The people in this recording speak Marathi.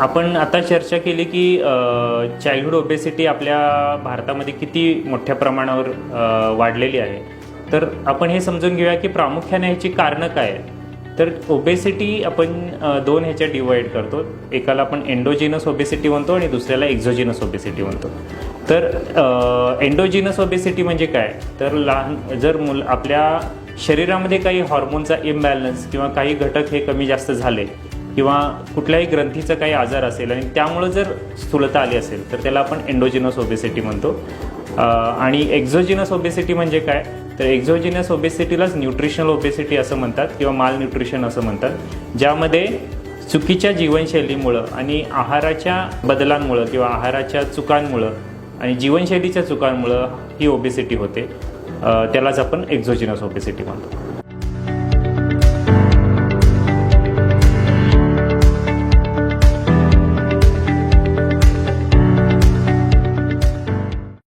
आपण आता चर्चा केली की चाइल्डहुड ओबेसिटी आपल्या भारतामध्ये किती मोठ्या प्रमाणावर वाढलेली आहे. तर आपण हे समजून घेऊया की प्रामुख्याने ह्याची कारणं काय आहेत. तर ओबेसिटी आपण दोन ह्याच्या डिवाइड करतो. एकाला आपण एन्डोजिनस ओबेसिटी म्हणतो आणि दुसऱ्याला एक्झोजिनस ओबेसिटी म्हणतो. तर एन्डोजिनस ओबेसिटी म्हणजे काय? तर लहान जर मुल आपल्या शरीरामध्ये काही हॉर्मोनचा इम्बॅलन्स किंवा काही घटक हे कमी जास्त झाले किंवा कुठल्याही ग्रंथीचा काही आजार असेल आणि त्यामुळं जर स्थूलता आली असेल तर त्याला आपण एन्डोजिनस ओबेसिटी म्हणतो. आणि एक्झोजिनस ओबेसिटी म्हणजे काय? तर एक्झोजिनस ओबेसिटीलाच न्यूट्रिशनल ओबेसिटी असं म्हणतात किंवा माल न्यूट्रिशन असं म्हणतात ज्यामध्ये चुकीच्या जीवनशैलीमुळं आणि आहाराच्या बदलांमुळं किंवा आहाराच्या चुकांमुळं आणि जीवनशैलीच्या चुकांमुळं ही ओबेसिटी होते. त्यालाच आपण एक्झोजिनस ओबेसिटी म्हणतो.